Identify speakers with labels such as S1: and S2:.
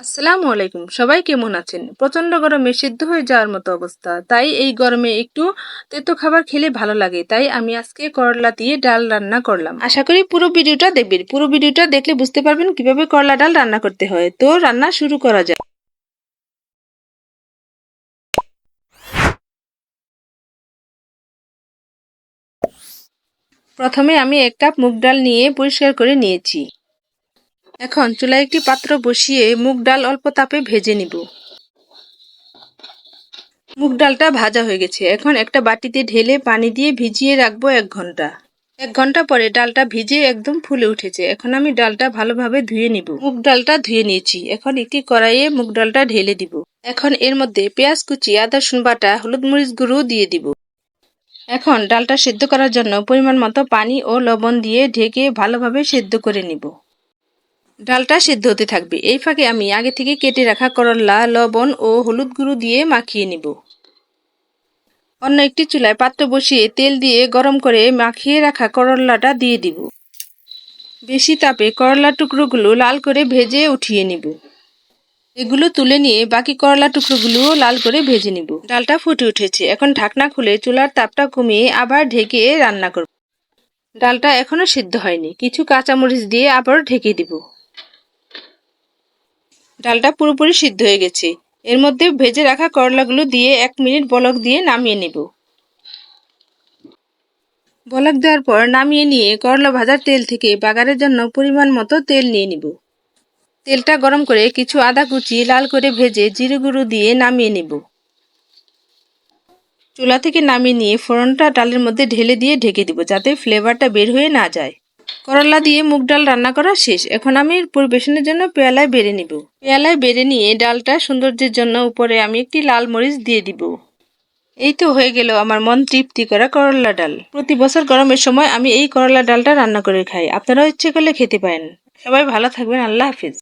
S1: আসসালামু আলাইকুম। সবাই কেমন আছেন? প্রচণ্ড গরমে সিদ্ধ হয়ে যাওয়ার মতো অবস্থা। তাই এই গরমে একটু তেতো খাবার খেলে ভালো লাগে। তাই আমি আজকে করলা দিয়ে ডাল রান্না করলাম। আশা করি পুরো ভিডিওটা দেখবেন। পুরো ভিডিওটা দেখলে বুঝতে পারবেন কীভাবে করলা ডাল রান্না করতে হয়। তো রান্না শুরু করা যায় প্রথমে আমি এক কাপ মুগ ডাল নিয়ে পরিষ্কার করে নিয়েছি। এখন চুলায় একটি পাত্র বসিয়ে মুগ ডাল অল্প তাপে ভেজে নিব। মুগ ডালটা ভাজা হয়ে গেছে। এখন একটা বাটিতে ঢেলে পানি দিয়ে ভিজিয়ে রাখব এক ঘণ্টা। এক ঘণ্টা পরে ডালটা ভিজে একদম ফুলে উঠেছে। এখন আমি ডালটা ভালোভাবে ধুয়ে নিব। মুগ ডালটা ধুয়ে নিয়েছি। এখন একটি কড়াইয়ে মুগ ডালটা ঢেলে দিব। এখন এর মধ্যে পেঁয়াজ কুচি, আদা রসুন বাটা, হলুদ মরিচ গুঁড়ো দিয়ে দিব। এখন ডালটা সেদ্ধ করার জন্য পরিমাণ মতো পানি ও লবণ দিয়ে ঢেকে ভালোভাবে সেদ্ধ করে নিব। ডালটা সিদ্ধ হতে থাকবে। এই ফাঁকে আমি আগে থেকে কেটে রাখা করলা, লবণ ও হলুদ গুঁড়ো দিয়ে মাখিয়ে নিব। অন্য একটি চুলায় পাত্র বসিয়ে তেল দিয়ে গরম করে মাখিয়ে রাখা করলাটা দিয়ে দিব। বেশি তাপে করলা টুকরোগুলো লাল করে ভেজে উঠিয়ে নিব। এগুলো তুলে নিয়ে বাকি করলা টুকরোগুলোও লাল করে ভেজে নিব। ডালটা ফুটে উঠেছে। এখন ঢাকনা খুলে চুলার তাপটা কমিয়ে আবার ঢেকে রান্না করব। ডালটা এখনও সিদ্ধ হয়নি। কিছু কাঁচামরিচ দিয়ে আবার ঢেকে দিব। ডালটা পুরোপুরি সিদ্ধ হয়ে গেছে। এর মধ্যে ভেজে রাখা করলাগুলো দিয়ে এক মিনিট বলক দিয়ে নামিয়ে নেব। বলক দেওয়ার পর নামিয়ে নিয়ে করলা ভাজার তেল থেকে বাগারের জন্য পরিমাণ মতো তেল নিয়ে নিব। তেলটা গরম করে কিছু আদা কুচি লাল করে ভেজে জিরে গুঁড়ো দিয়ে নামিয়ে নেব। চুলা থেকে নামিয়ে নিয়ে ফোড়নটা ডালের মধ্যে ঢেলে দিয়ে ঢেকে দিব যাতে ফ্লেভারটা বের হয়ে না যায়। করলা দিয়ে মুগ ডাল রান্না করা শেষ। এখন আমি পরিবেশনের জন্য পেয়ালায় বেড়ে নিব। পেয়ালায় বেড়ে নিয়ে ডালটা সৌন্দর্যের জন্য উপরে আমি একটি লাল মরিচ দিয়ে দিব। এই তো হয়ে গেল আমার মন তৃপ্তি করা করলা ডাল। প্রতি বছর গরমের সময় আমি এই করলা ডালটা রান্না করে খাই। আপনারাও ইচ্ছে করলে খেতে পারেন। সবাই ভালো থাকবেন। আল্লাহ হাফিজ।